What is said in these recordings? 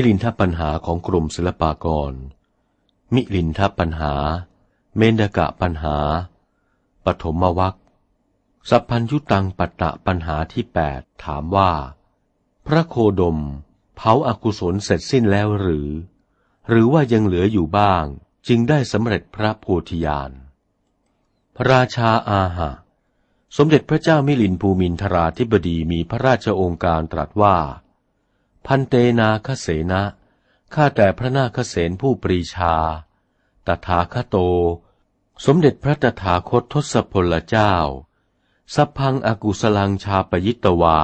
มิลินทปัญหาของกลุ่มศิลปากร มิลินทปัญหา เมนดกะปัญหา ปฐมวัคสัพพัญยุตังปัตตะปัญหาที่แปดถามว่า พระโคดม เผาอากุศลเสร็จสิ้นแล้วหรือ หรือว่ายังเหลืออยู่บ้าง จึงได้สำเร็จพระโพธิญาณพระราชาอาหะ สมเด็จพระเจ้ามิลินภูมินทราธิบดีมีพระราชองค์การตรัสว่า พันเตนาคเสนะข้าแต่พระนาคเสนผู้ปรีชา ตถาคโต สมเด็จพระตถาคตทศพลเจ้า สัพพังอากุสลังชาปยิตวา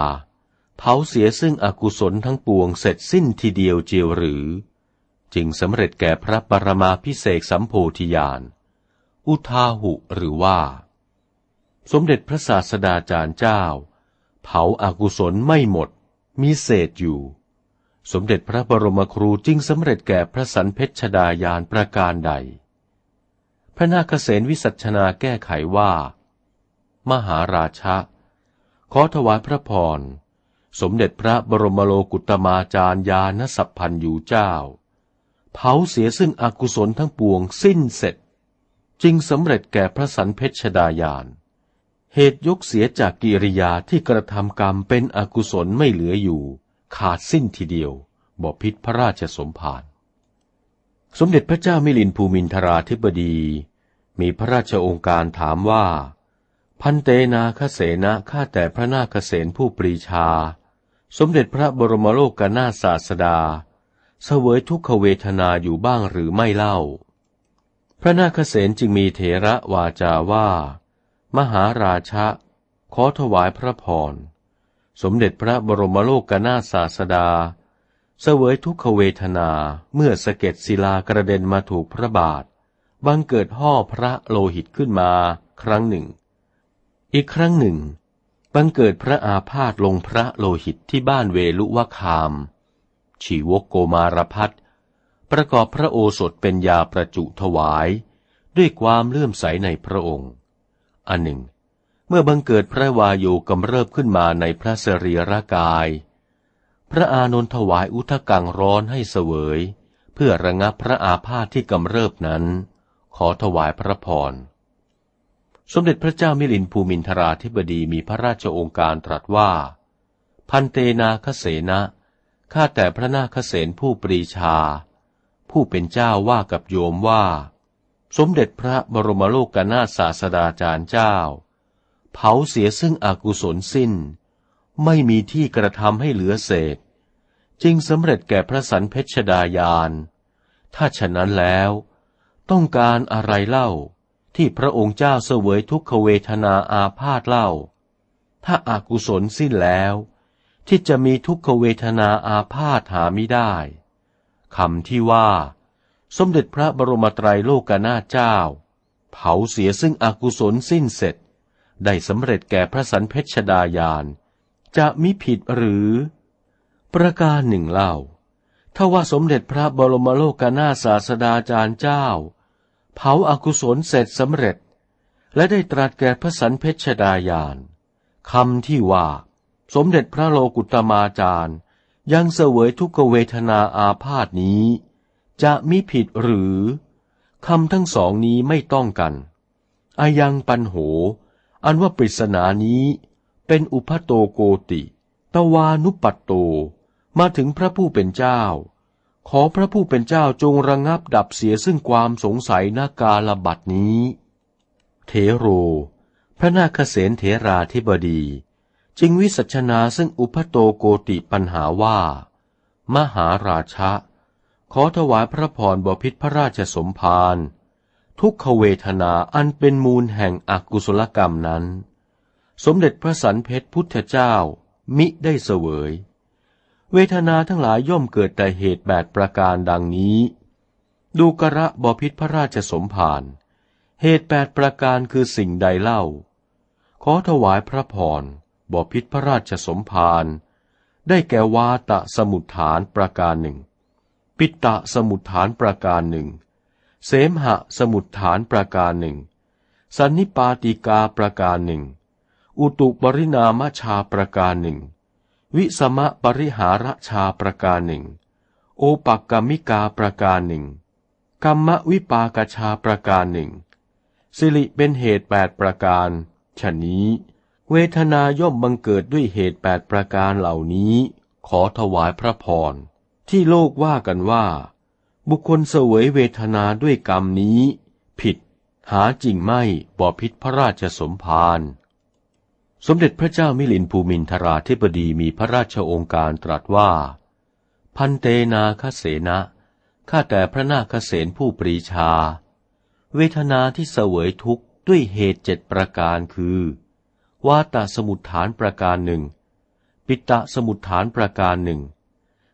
เผาเสียซึ่งอกุศลทั้งปวงเสร็จสิ้นทีเดียวเจียวหรือ จึงสำเร็จแก่พระปรมาพิเศษสัมโพธิญาณ อุทาหุหรือว่า สมเด็จพระศาสดาจารย์เจ้า เผาอากุศลไม่หมด มีเศษอยู่ สมเด็จพระบรมครูจึงสำเร็จแก่พระสันเพชรดายานประการใด พระนาคเษนวิสัชนาแก้ไขว่า มหาราชะ ขอถวายพระพร สมเด็จพระบรมโลกุตมาจารยานสัพพันยูเจ้า เผาเสียซึ่งอกุศลทั้งปวงสิ้นเสร็จ จึงสำเร็จแก่พระสันเพชรดายาน เหตุยกเสียจากกิริยาที่กระทำกรรมเป็นอกุศลไม่เหลืออยู่ ขาดสิ้นทีเดียวบพิษพระราชสมภาร สมเด็จพระเจ้ามิลินภูมินทราธิบดี มีพระราชโองการถามว่า พันเตนาคเสนะข้าแต่พระนาคเสนผู้ปรีชา สมเด็จพระบรมโลกกนาศาสดา เสวยทุกขเวทนาอยู่บ้างหรือไม่เล่า พระนาคเสนจึงมีเถระวาจาว่า มหาราชะขอถวายพระพร สมเด็จพระบรมโลกกนาศาสดา เสวยทุกขเวทนาเมื่อสะเก็ดศิลากระเด็นมาถูกพระบาท บังเกิดห่อพระโลหิตขึ้นมาครั้งหนึ่ง อีกครั้งหนึ่ง บังเกิดพระอาพาธลงพระโลหิตที่บ้านเวลุวคาม ชีวกโกมารพัฒประกอบพระโอสถเป็นยาประจุถวาย ด้วยความเลื่อมใสในพระองค์ อันหนึ่ง เมื่อบังเกิดพระวายโยกำเริบขึ้นมาในพระสรีระกาย พระอานนท์ถวายอุทกังร้อนให้เสวย เพื่อระงับพระอาพาธที่กำเริบนั้น ขอถวายพระพร สมเด็จพระเจ้ามิลินภูมินทราธิบดีมีพระราชองค์การตรัสว่า พันเตนาคเสนะข้าแต่พระนาคเสนผู้ปรีชา ผู้เป็นเจ้าว่ากับโยมว่า สมเด็จพระบรมโลกนาถศาสดาจารย์เจ้า เผาเสียซึ่งอกุศลสิ้น ไม่มีที่กระทำให้เหลือเศษ จึงสำเร็จแก่พระสันเพชรดายาน ถ้าฉะนั้นแล้ว ต้องการอะไรเล่า ที่พระองค์เจ้าเสวยทุกขเวทนาอาพาธเล่า ถ้าอากุศลสิ้นแล้ว ที่จะมีทุกขเวทนาอาพาธหาไม่ได้คำที่ว่า สมเด็จพระบรมไตรโลกนาเจ้า เผาเสียซึ่งอกุศลสิ้นเสร็จ ได้สำเร็จแก่พระสันเพชรดายาน จะมิผิดหรือ ประการหนึ่งเล่าถ้าว่าสมเด็จพระบรมโลกนาศาสดาจารย์เจ้า เผาอากุศลเสร็จสำเร็จ และได้ตรัสแก่พระสันเพชรดายานคำที่ว่า สมเด็จพระโลกุตมาจารย์ยังเสวยทุกเวทนาอาพาธนี้ จะมิผิดหรือคำทั้งสองนี้ไม่ต้องกันอายังปันโห อันว่าปริศนานี้ เป็นอุพโตโกติตวานุปัตโต มาถึงพระผู้เป็นเจ้า ขอพระผู้เป็นเจ้าจงระงับดับเสียซึ่งความสงสัยนากาลบัตนี้ เทโร พระนาคเษนเถราธิบดี จึงวิสัชนาซึ่งอุพโตโกติปัญหาว่า มหาราชะ ขอถวายพระพรบพิษพระราชสมภาร ทุกขเวทนาอันเป็นมูลแห่งอกุศลกรรมนั้น สมเด็จพระสันเพชรพุทธเจ้ามิได้เสวย เวทนาทั้งหลายย่อมเกิดแต่เหตุแปดประการดังนี้ ดูกระบพิษพระราชสมภารเหตุแปดประการคือสิ่งใดเล่า ขอถวายพระพรบพิษพระราชสมภารได้แก่วาตะสมุทฐานประการหนึ่ง ปิตะสมุทฐานประการหนึ่ง เสมหะสมุทฐานประการหนึ่ง สันนิปาติกาประการหนึ่ง อุตุปรินามชาประการหนึ่ง วิสมะปริหารชาประการหนึ่ง โอปักกมิกาประการหนึ่ง กรรมวิปากชาประการหนึ่ง สิริเป็นเหตุแปดประการฉะนี้ เวทนาย่อมบังเกิดด้วยเหตุแปดประการเหล่านี้ ขอถวายพระพรที่โลกว่ากันว่า บุคคลเสวยเวทนาด้วยกรรมนี้ ผิด หาจริงไม่บ่อพิษพระราชสมภารสมเด็จพระเจ้ามิลินภูมินทราธิบดีมีพระราชโองการตรัสว่า พันเตนาคเสนะข้าแต่พระนาคเษนผู้ปรีชา เวทนาที่เสวยทุกข์ด้วยเหตุเจ็ดประการคือวาตาสมุทฐานประการหนึ่ง ปิตะสมุทฐานประการหนึ่ง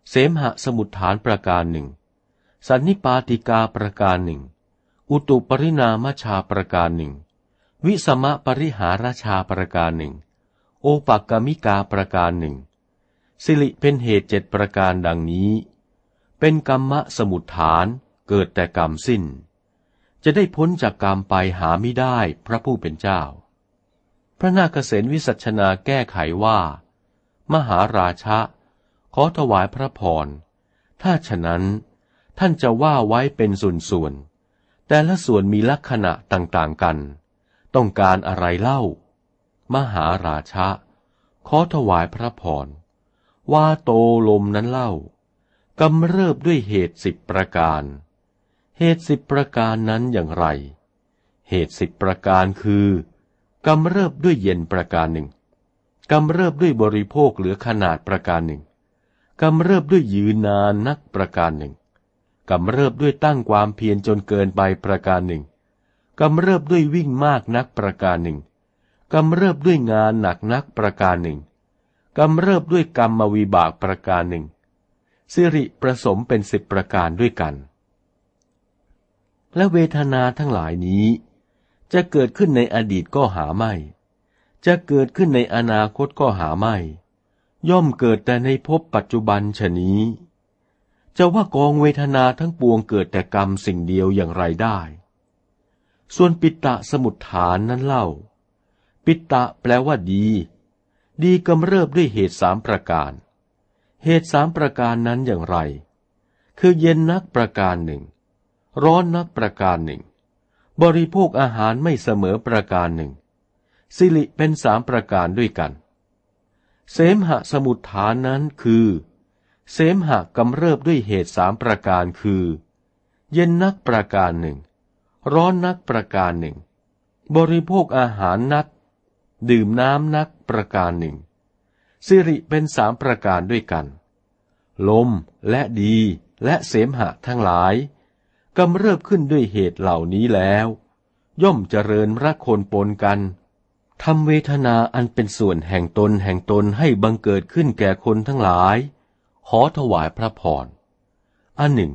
เสมหะสมุทฐานประการหนึ่ง สันนิปาติกาประการหนึ่ง อุตุปรินามชาประการหนึ่ง วิสมะปริหาราชาประการหนึ่ง โอปักกมิกาประการหนึ่ง สิริเป็นเหตุเจ็ดประการดังนี้ เป็นกรรมะสมุทฐานเกิดแต่กรรมสิ้น จะได้พ้นจากกรรมไปหาไม่ได้พระผู้เป็นเจ้า พระนาคเษนวิสัชนาแก้ไขว่า มหาราชะขอถวายพระพร ถ้าฉะนั้น ท่านจะว่าไว้เป็นส่วนๆ แต่ละส่วนมีลักษณะต่างๆกัน ต้องการอะไรเล่า มหาราชะ ขอถวายพระพร ว่าโตลมนั้นเล่ากำเริบด้วยเหตุสิบประการ เหตุสิบประการนั้นอย่างไร เหตุสิบประการคือกำเริบด้วยเย็นประการหนึ่งกำเริบด้วยบริโภคเหลือขนาดประการหนึ่งกำเริบด้วยยืนนานนักประการหนึ่ง กำเริบด้วยตั้งความเพียรจนเกินไปประการหนึ่งกำเริบด้วยวิ่งมากนักประการหนึ่งกำเริบด้วยงานหนักนักประการหนึ่งกำเริบด้วยกรรมวิบากประการหนึ่งสิริประสมเป็นสิบประการด้วยกัน และเวทนาทั้งหลายนี้ จะเกิดขึ้นในอดีตก็หาไม่ จะเกิดขึ้นในอนาคตก็หาไม่ ย่อมเกิดแต่ในภพปัจจุบันชนี้ จะว่ากองเวทนาทั้งปวงเกิดแต่กรรมสิ่งเดียวอย่างไรได้ ส่วนปิตะสมุทฐานนั้นเล่า ปิตะแปลว่าดี ดีกำเริบด้วยเหตุสามประการ เหตุสามประการนั้นอย่างไร คือเย็นนักประการหนึ่ง ร้อนนักประการหนึ่ง บริโภคอาหารไม่เสมอประการหนึ่ง สิริเป็นสามประการด้วยกัน เสมหะสมุทฐานนั้นคือ เสมหะกำเริบด้วยเหตุสามประการคือ เย็นนักประการหนึ่ง ร้อนนักประการหนึ่ง บริโภคอาหารนัก ดื่มน้ำนักประการหนึ่ง สิริเป็นสามประการด้วยกัน ลมและดีและเสมหะทั้งหลายกำเริบขึ้นด้วยเหตุเหล่านี้แล้ว ย่อมเจริญรักคนปนกันทำเวทนาอันเป็นส่วนแห่งตนแห่งตนให้บังเกิดขึ้นแก่คนทั้งหลาย ขอถวายพระพร อันหนึ่ง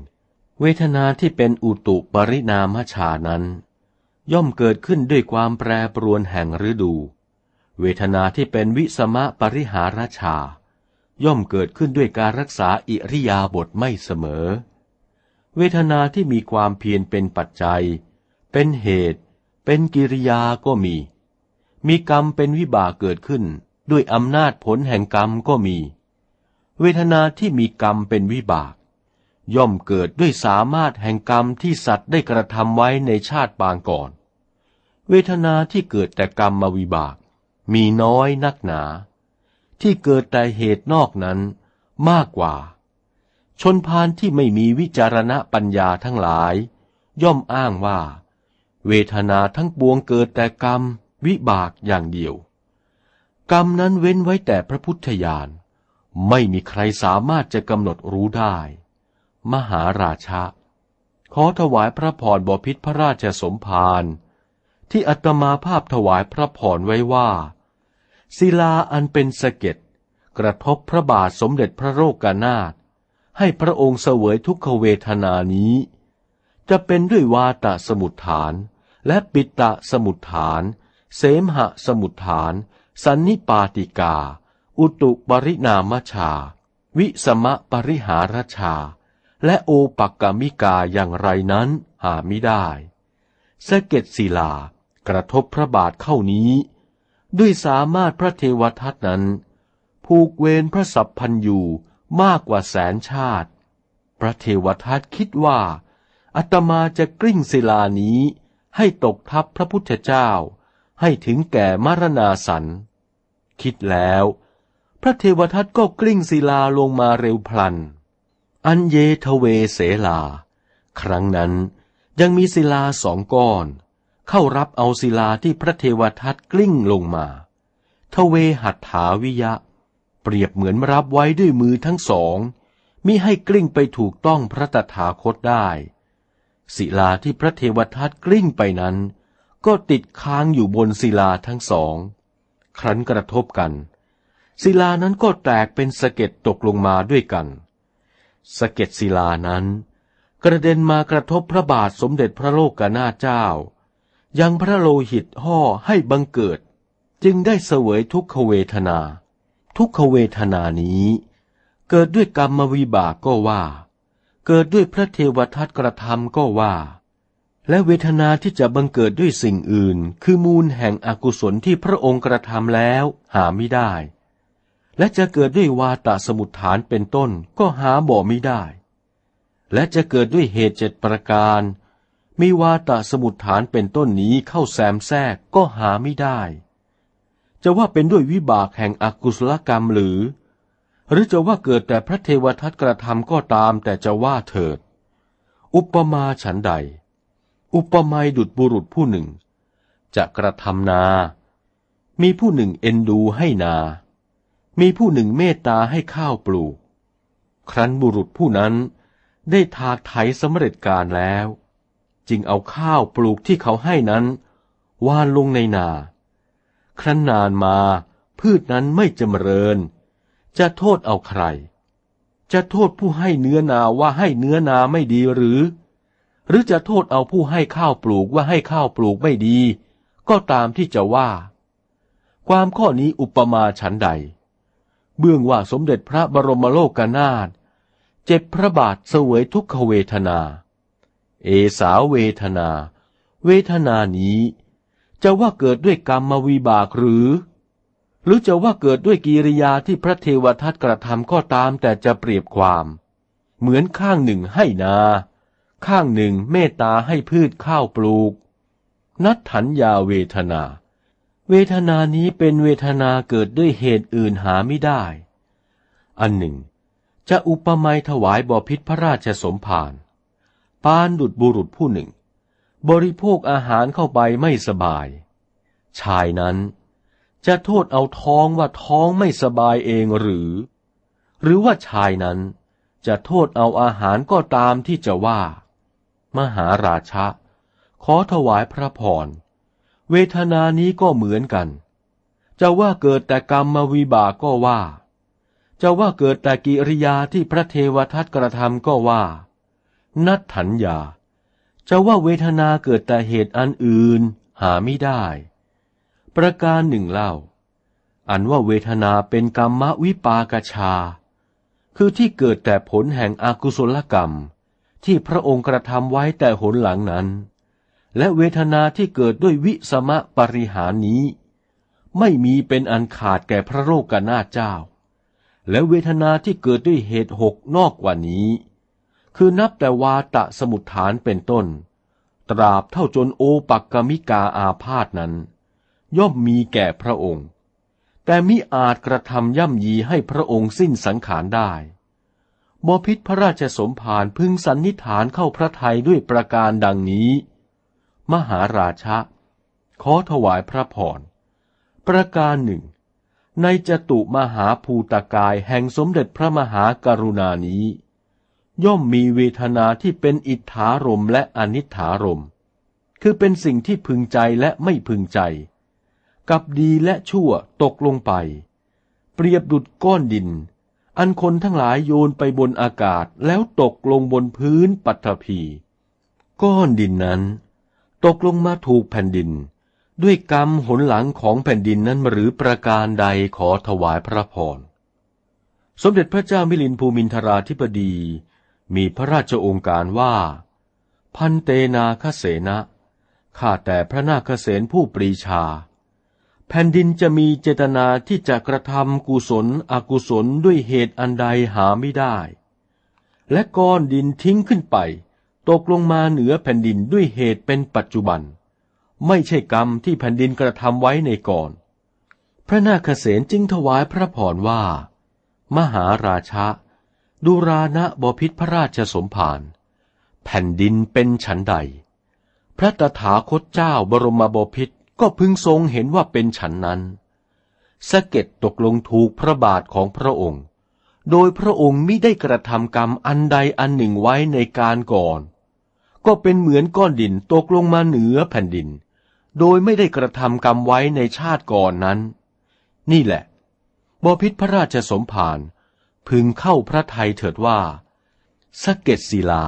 เวทนาที่เป็นอุตุปรินามชานั้น ย่อมเกิดขึ้นด้วยความแปรปรวนแห่งฤดู เวทนาที่เป็นวิสมะปริหารชา ย่อมเกิดขึ้นด้วยการรักษาอิริยาบถไม่เสมอ เวทนาที่มีความเพียรเป็นปัจจัย เป็นเหตุ เป็นกิริยาก็มี มีกรรมเป็นวิบากเกิดขึ้นด้วยอำนาจผลแห่งกรรมก็มี เวทนาที่มีกรรมเป็นวิบาก ย่อมเกิดด้วยสามารถแห่งกรรมที่สัตว์ได้กระทำไว้ในชาติปางก่อน เวทนาที่เกิดแต่กรรมมาวิบาก มีน้อยนักหนา ที่เกิดแต่เหตุนอกนั้นมากกว่า ชนพานที่ไม่มีวิจารณปัญญาทั้งหลาย ย่อมอ้างว่า เวทนาทั้งปวงเกิดแต่กรรมวิบากอย่างเดียว กรรมนั้นเว้นไว้แต่พระพุทธญาณ ไม่มีใครสามารถจะกำหนดรู้ได้ มหาราชะ ขอถวายพระพรบพิษพระราชสมภารที่อัตมาภาพถวายพระพรไว้ว่า ศิลาอันเป็นสะเก็ดกระทบพระบาทสมเด็จพระโลกานาถให้พระองค์เสวยทุกขเวทนานี้ จะเป็นด้วยวาตะสมุทฐาน และปิตะสมุทฐาน เสมหะสมุทฐาน สันนิปาติกา อุตุปรินามชา วิสมะปริหารชา และโอปักกมิกาอย่างไรนั้นหาไม่ได้สะเก็ดศิลากระทบพระบาทเข้านี้ ด้วยสามารถพระเทวทัตนั้น ผูกเวรพระสัพพันยูมากกว่าแสนชาติ พระเทวทัตคิดว่าอาตมาจะกลิ้งศิลานี้ให้ตกทับพระพุทธเจ้า ให้ถึงแก่มรณาสัน คิดแล้ว ระเทวทัตก็กลิ้งศิลาลงมาเร็วพลัน อันเยทเวเสลา ครั้งนั้นยังมีศิลาสองก้อน เข้ารับเอาศิลาที่พระเทวทัตกลิ้งลงมา ทเวหัตถาวิยะ เปรียบเหมือนรับไว้ด้วยมือทั้งสองมิให้กลิ้งไปถูกต้องพระตถาคตได้ ศิลาที่พระเทวทัตกลิ้งไปนั้น ก็ติดค้างอยู่บนศิลาทั้งสอง ครั้นกระทบกัน ศิลานั้นก็แตกเป็นสะเก็ดตกลงมาด้วยกัน สะเก็ดศิลานั้น กระเด็นมากระทบพระบาทสมเด็จพระโลกนาเจ้า ยังพระโลหิตห่อให้บังเกิด จึงได้เสวยทุกขเวทนา ทุกขเวทนานี้ เกิดด้วยกรรมวิบากก็ว่า เกิดด้วยพระเทวทัตกระทำก็ว่า และเวทนาที่จะบังเกิดด้วยสิ่งอื่น คือมูลแห่งอกุศลที่พระองค์กระทำแล้วหาไม่ได้ และจะเกิดด้วยวาตาสมุทฐานเป็นต้นก็หาบ่ไม่ได้ และจะเกิดด้วยเหตุเจ็ดประการ มีวาตาสมุทฐานเป็นต้นนี้เข้าแซมแทรกก็หาไม่ได้ จะว่าเป็นด้วยวิบากแห่งอกุศลกรรมหรือ หรือจะว่าเกิดแต่พระเทวทัตกระทำก็ตามแต่จะว่าเถิด อุปมาฉันใด อุปมาดุดบุรุษผู้หนึ่ง จะกระทำนา มีผู้หนึ่งเอ็นดูให้นา มีผู้หนึ่งเมตตาให้ข้าวปลูก ครั้นบุรุษผู้นั้นได้ทากไถสำเร็จการแล้ว จึงเอาข้าวปลูกที่เขาให้นั้นวานลงในนา ครั้นนานมาพืชนั้นไม่จำเริญ จะโทษเอาใคร จะโทษผู้ให้เนื้อนาว่าให้เนื้อนาไม่ดีหรือ หรือจะโทษเอาผู้ให้ข้าวปลูกว่าให้ข้าวปลูกไม่ดี ก็ตามที่จะว่า ความข้อนี้อุปมาฉันใด เบื้องว่าสมเด็จพระบรมโลกนาถเจ็บพระบาทเสวยทุกขเวทนา เอสาเวทนา เวทนานี้ จะว่าเกิดด้วยกรรมวิบากหรือ หรือจะว่าเกิดด้วยกิริยาที่พระเทวทัตกระทำก็ตามแต่จะเปรียบความ เหมือนข้างหนึ่งให้นา ข้างหนึ่งเมตตาให้พืชข้าวปลูก นัดถันยาเวทนา เวทนานี้เป็นเวทนาเกิดด้วยเหตุอื่นหาไม่ได้ อันหนึ่ง จะอุปมาถวายบอพิษพระราชสมภารปานดุดบุรุษผู้หนึ่ง บริโภคอาหารเข้าไปไม่สบาย ชายนั้นจะโทษเอาท้องว่าท้องไม่สบายเองหรือ หรือว่าชายนั้นจะโทษเอาอาหารก็ตามที่จะว่า มหาราชะ ขอถวายพระพร เวทนานี้ก็เหมือนกัน จะว่าเกิดแต่กรรมวิบากก็ว่า จะว่าเกิดแต่กิริยาที่พระเทวทัตกระทำก็ว่า นัดถัญญา จะว่าเวทนาเกิดแต่เหตุอันอื่นหาไม่ได้ ประการหนึ่งเล่า อันว่าเวทนาเป็นกรรมวิปากชา คือที่เกิดแต่ผลแห่งอากุศลกรรมที่พระองค์กระทำไว้แต่หนหลังนั้น และเวทนาที่เกิดด้วยวิสมะปริหารนี้ ไม่มีเป็นอันขาดแก่พระโลกกนาเจ้า และเวทนาที่เกิดด้วยเหตุหกนอกกว่านี้ คือนับแต่วาตะสมุทฐานเป็นต้น ตราบเท่าจนโอปักกมิกาอาพาธนั้น ย่อมมีแก่พระองค์ แต่มิอาจกระทำย่ำยีให้พระองค์สิ้นสังขารได้บพิษพระราชสมภารพึงสันนิฐานเข้าพระทัยด้วยประการดังนี้ มหาราชะ ขอถวายพระพร ประการหนึ่ง ในจตุมหาภูตกายแห่งสมเด็จพระมหากรุณานี้ ย่อมมีเวทนาที่เป็นอิทธารมและอนิถารม คือเป็นสิ่งที่พึงใจและไม่พึงใจ กับดีและชั่วตกลงไป เปรียบดุดก้อนดิน อันคนทั้งหลายโยนไปบนอากาศแล้วตกลงบนพื้นปัทภีก้อนดินนั้น ตกลงมาถูกแผ่นดิน ด้วยกรรมหนหลังของแผ่นดินนั้นหรือประการใดขอถวายพระพร สมเด็จพระเจ้ามิลินภูมินทราธิบดี มีพระราชโองการว่า พันเตนาคเสนะข้าแต่พระนาคเสนผู้ปรีชา แผ่นดินจะมีเจตนาที่จะกระทำกุศลอกุศลด้วยเหตุอันใดหาไม่ได้ และก้อนดินทิ้งขึ้นไป ตกลงมาเหนือแผ่นดินด้วยเหตุเป็นปัจจุบัน ไม่ใช่กรรมที่แผ่นดินกระทำไว้ในก่อน พระนาคเษนจึงถวายพระพรว่า มหาราชะดูรานะบพิษพระราชสมภารแผ่นดินเป็นฉันใด พระตถาคตเจ้าบรมบพิษก็พึงทรงเห็นว่าเป็นฉันนั้นสะเก็ดตกลงถูกพระบาทของพระองค์ โดยพระองค์มิได้กระทำกรรมอันใดอันหนึ่งไว้ในการก่อน ก็เป็นเหมือนก้อนดินตกลงมาเหนือแผ่นดิน โดยไม่ได้กระทำกรรมไว้ในชาติก่อนนั้น นี่แหละบพิษพระราชสมภารพึงเข้าพระทัยเถิดว่าสะเก็ดศิลา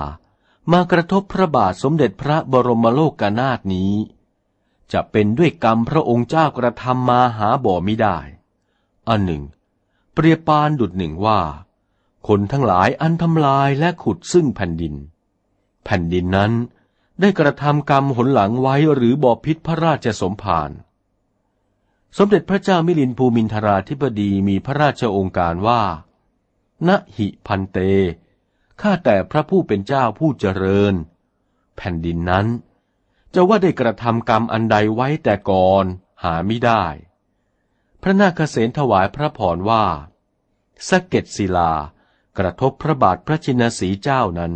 มากระทบพระบาทสมเด็จพระบรมโลกนาถนี้ จะเป็นด้วยกรรมพระองค์เจ้ากระทำมาหาบ่มิได้ อันหนึ่ง เปรียบปานดุดหนึ่งว่า คนทั้งหลายอันทำลายและขุดซึ่งแผ่นดิน แผ่นดินนั้นได้กระทำกรรมหนหลังไว้หรือบ่อพิษพระราชสมภารสมเด็จพระเจ้ามิลินภูมินทราธิบดีมีพระราชองค์การว่า ณหิพันเต ข้าแต่พระผู้เป็นเจ้าผู้เจริญ แผ่นดินนั้น จะว่าได้กระทำกรรมอันใดไว้แต่ก่อนหาไม่ได้ พระนาคเษนถวายพระพรว่าสะเก็ดศิลากระทบพระบาทพระชินสีเจ้านั้น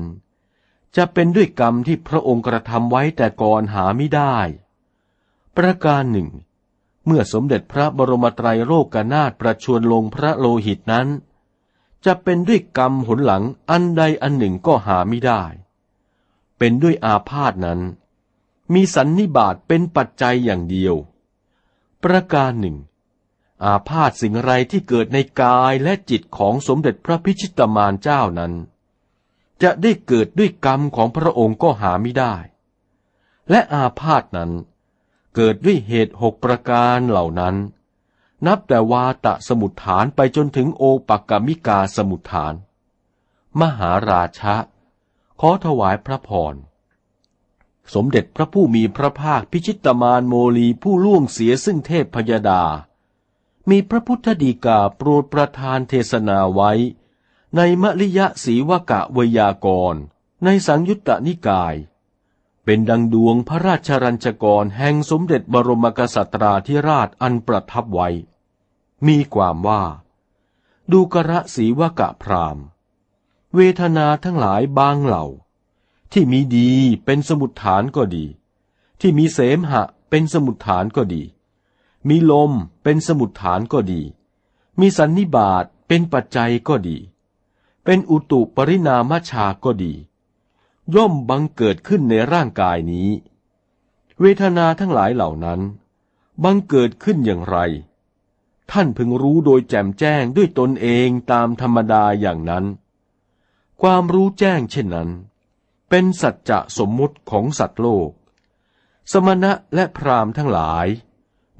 จะเป็นด้วยกรรมที่พระองค์กระทำไว้แต่ก่อนหาไม่ได้ ประการหนึ่ง เมื่อสมเด็จพระบรมไตรโลกนาถประชวรลงพระโลหิตนั้น จะเป็นด้วยกรรมหนหลังอันใดอันหนึ่งก็หาไม่ได้ เป็นด้วยอาพาธนั้น มีสันนิบาตเป็นปัจจัยอย่างเดียว ประการหนึ่ง อาพาธสิ่งไรที่เกิดในกายและจิตของสมเด็จพระพิชิตมารเจ้านั้น จะได้เกิดด้วยกรรมของพระองค์ก็หาไม่ได้ และอาพาธนั้นเกิดด้วยเหตุหกประการเหล่านั้น นับแต่วาตะสมุทฐานไปจนถึงโอปักกมิกาสมุทฐาน มหาราชะ ขอถวายพระพร สมเด็จพระผู้มีพระภาคพิชิตมารโมลีผู้ล่วงเสียซึ่งเทพพยดา มีพระพุทธดีกาโปรดประทานเทศนาไว้ ในมลิยะศีวกะวยากร ในสังยุตตนิกาย เป็นดังดวงพระราชรัญจกรแห่งสมเด็จบรมกษัตราธิราชอันประทับไว้ มีความว่า ดูกระสีวกะพราม เวทนาทั้งหลายบางเหล่า ที่มีดีเป็นสมุดฐานก็ดี ที่มีเสมหะเป็นสมุดฐานก็ดี มีลมเป็นสมุดฐานก็ดี มีสันนิบาตเป็นปัจจัยก็ดี เป็นอุตุปรินามชาก็ดี ย่อมบังเกิดขึ้นในร่างกายนี้ เวทนาทั้งหลายเหล่านั้น บังเกิดขึ้นอย่างไร ท่านพึงรู้โดยแจ่มแจ้งด้วยตนเองตามธรรมดาอย่างนั้น ความรู้แจ้งเช่นนั้น เป็นสัจจะสมมุติของสัตว์โลก สมณะและพรามทั้งหลาย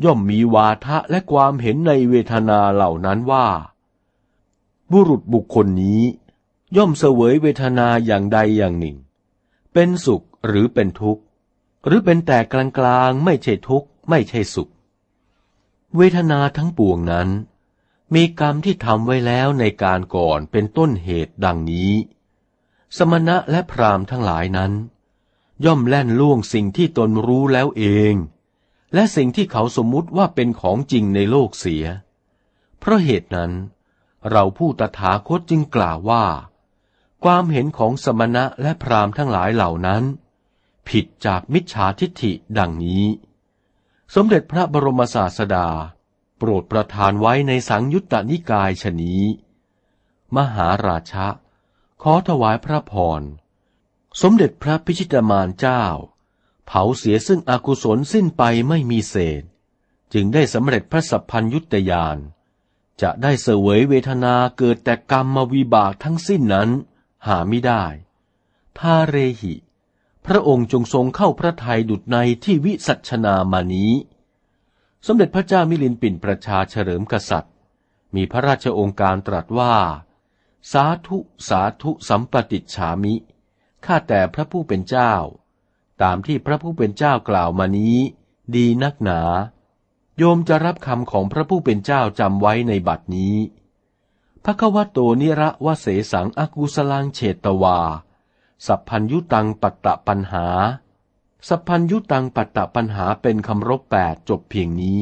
ย่อมมีวาทะและความเห็นในเวทนาเหล่านั้นว่า บุรุษบุคคลนี้ ย่อมเสวยเวทนาอย่างใดอย่างหนึ่ง เป็นสุขหรือเป็นทุกข์ หรือเป็นแต่กลางๆไม่ใช่ทุกข์ ไม่ใช่สุข เวทนาทั้งปวงนั้น มีกรรมที่ทำไว้แล้วในการก่อนเป็นต้นเหตุดังนี้ สมณะและพรามทั้งหลายนั้น ย่อมแล่นล่วงสิ่งที่ตนรู้แล้วเอง และสิ่งที่เขาสมมุติว่าเป็นของจริงในโลกเสีย เพราะเหตุนั้น เราผู้ตถาคตจึงกล่าวว่า ความเห็นของสมณะและพรามทั้งหลายเหล่านั้น ผิดจากมิจฉาทิฏฐิดังนี้ สมเด็จพระบรมศาสดา โปรดประทานไว้ในสังยุตตนิกายชนี้ มหาราชะ ขอถวายพระพร สมเด็จพระพิชิตมารเจ้า เผาเสียซึ่งอกุศลสิ้นไปไม่มีเศษ จึงได้สำเร็จพระสัพพัญยุตยาน จะได้เสวยเวทนาเกิดแต่กรรมมวิบากทั้งสิ้นนั้น หาไม่ได้ทาเรหิ พระองค์จงทรงเข้าพระทัยดุดในที่วิสัชนามานี้ สมเด็จพระเจ้ามิลินปินประชาเฉลิมกษัตริย์ มีพระราชองค์การตรัสว่า สาธุสาธุสัมปติฉามิ ข้าแต่พระผู้เป็นเจ้า ตามที่พระผู้เป็นเจ้ากล่าวมานี้ ดีนักหนา โยมจะรับคำของพระผู้เป็นเจ้าจำไว้ในบัดนี้พระควโตนิระวะเสสังอกุสลังเฉตวา สัพพัญยุตังปัตตะปัญหา สัพพัญยุตังปัตตะปัญหาเป็นคำรบแปดจบเพียงนี้